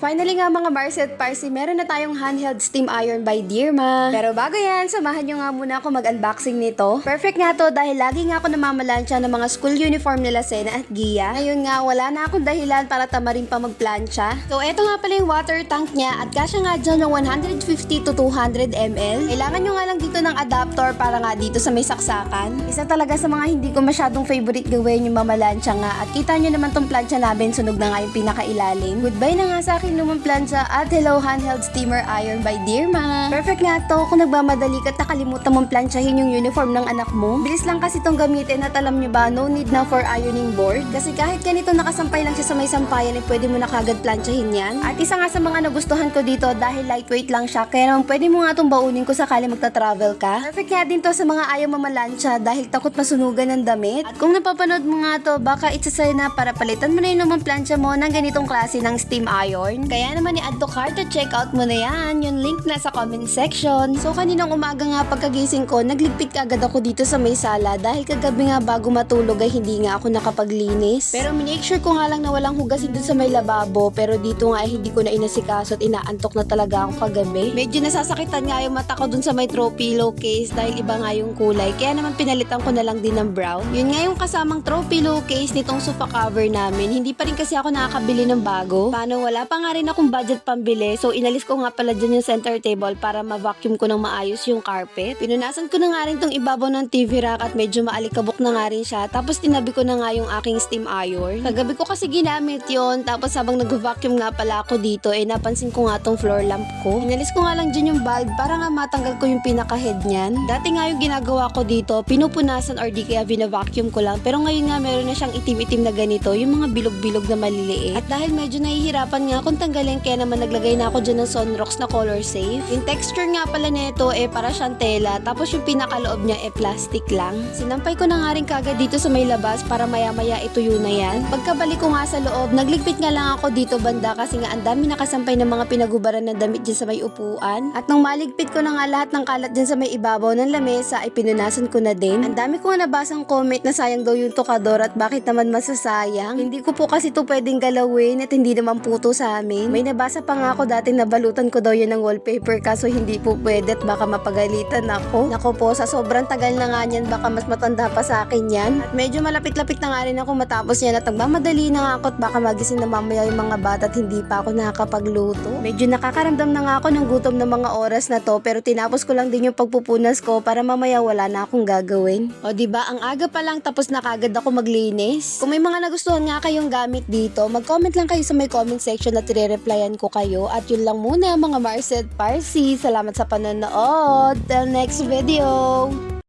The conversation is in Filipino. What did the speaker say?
Finally nga mga Marset Parsi, meron na tayong handheld steam iron by Dearma. Pero bago yan, samahan nyo nga muna ako mag-unboxing nito. Perfect nga to dahil lagi nga ako namamalansya ng mga school uniform nila Sena at Gia. Ngayon nga, wala na akong dahilan para tamarin pa magplansya. So eto nga pala yung water tank niya at kasya nga dyan ng 150 to 200 ml. Kailangan nyo nga lang dito ng adapter para nga dito sa may saksakan. Isa talaga sa mga hindi ko masyadong favorite gawin yung mamalansya nga at kita nyo naman tong plancha namin, sunog na nga yung pinakailalim. Goodbye na nga sa akin lumang plancha at hello handheld steamer iron by Dearma. Perfect nga to kung nagmamadali ka at nakalimutan mong planchahin yung uniform ng anak mo. Bilis lang kasi tong gamitin at alam nyo ba, no need na for ironing board. Kasi kahit ganito nakasampay lang siya sa may sampayan, eh, pwede mo na kagad planchahin yan. At isa nga sa mga nagustuhan ko dito dahil lightweight lang siya, kaya naman pwede mo nga itong baunin ko sakali magta-travel ka. Perfect nga din to sa mga ayaw mamalansya dahil takot masunugan ng damit. At kung napapanood mo nga to, baka itasay na para palitan mo na yung lumang plancha mo ng ganitong klase ng steam iron. Kaya naman i-add to cart at check out mo na yan. Yung link na sa comment section. So kaninang umaga nga pagkagising ko, nagligpit agad ako dito sa may sala dahil kagabi nga bago matulog ay hindi nga ako nakapaglinis. Pero minake sure ko nga lang na walang hugasin dun sa may lababo pero dito nga ay hindi ko na inasikaso at inaantok na talaga ako kagabi. Medyo nasasakitan nga yung mata ko dun sa may throw pillowcase dahil iba nga yung kulay. Kaya naman pinalitan ko na lang din ng brown. Yun nga yung kasamang throw pillowcase nitong sofa cover namin. Hindi pa rin kasi ako nakakabili ng bago. Paano wala pa nga rin akong budget pambili. So inalis ko nga pala dyan yung center table para ma-vacuum ko ng maayos yung carpet. Pinunasan ko na nga rin tong ibabaw ng TV rack at medyo maalikabok na nga rin siya. Tapos tinabi ko na nga yung aking steam iron. Kagabi ko kasi ginamit yon Tapos habang nag-vacuum nga pala ako dito, eh napansin ko nga tong floor lamp ko. Inalis ko nga lang dyan yung bulb para nga matanggal ko yung pinaka-head niyan. Dati nga yung ginagawa ko dito, pinupunasan or di kaya bina-vacuum ko lang. Pero ngayon nga meron na siyang itim-itim na ganito, yung mga bilog-bilog na maliliit. At dahil medyo nahihirapan nga akong tanggalin, kaya naman naglagay na ako dyan ng Sunrox na color safe. Yung texture nga pala nito eh para siyang tela, tapos yung pinakaloob niya eh plastic lang. Sinampay ko na nga rin kagad dito sa may labas para maya-maya ituyo na yan. Pagkabalik ko nga sa loob, nagligpit nga lang ako dito banda kasi nga ang dami nakasampay ng mga pinagubaran ng damit dyan sa may upuan. At nung maligpit ko na nga lahat ng kalat dyan sa may ibabaw ng lamesa ay pinunasan ko na din. Ang dami ko nga nabasang comment na sayang daw yung tukador at bakit naman masasayang. Hindi ko po kasi to pwedeng galawin at hindi naman puto sa amin. May nabasa pa nga ako dati nabalutan ko daw yan ng wallpaper kaso hindi po pwede at baka mapagalitan ako. Nako po, sa sobrang tagal na nga niyan baka mas matanda pa sa akin yan. At medyo malapit-lapit na nga rin ako matapos yan at nagmamadali na nga ako at baka magising na mamaya yung mga bata at hindi pa ako nakakapagluto. Medyo nakakaramdam na nga ako ng gutom ng mga oras na to pero tinapos ko lang din yung pagpupunas ko para mamaya wala na akong gagawin. O ba ang aga pa lang tapos na kagad ako maglinis. Kung may mga nagustuhan nga kayong gamit dito, mag-comment lang kayo sa may comment section atire-replyan ko kayo. At yun lang muna mga Marcel Parsi. Salamat sa panonood. Till next video!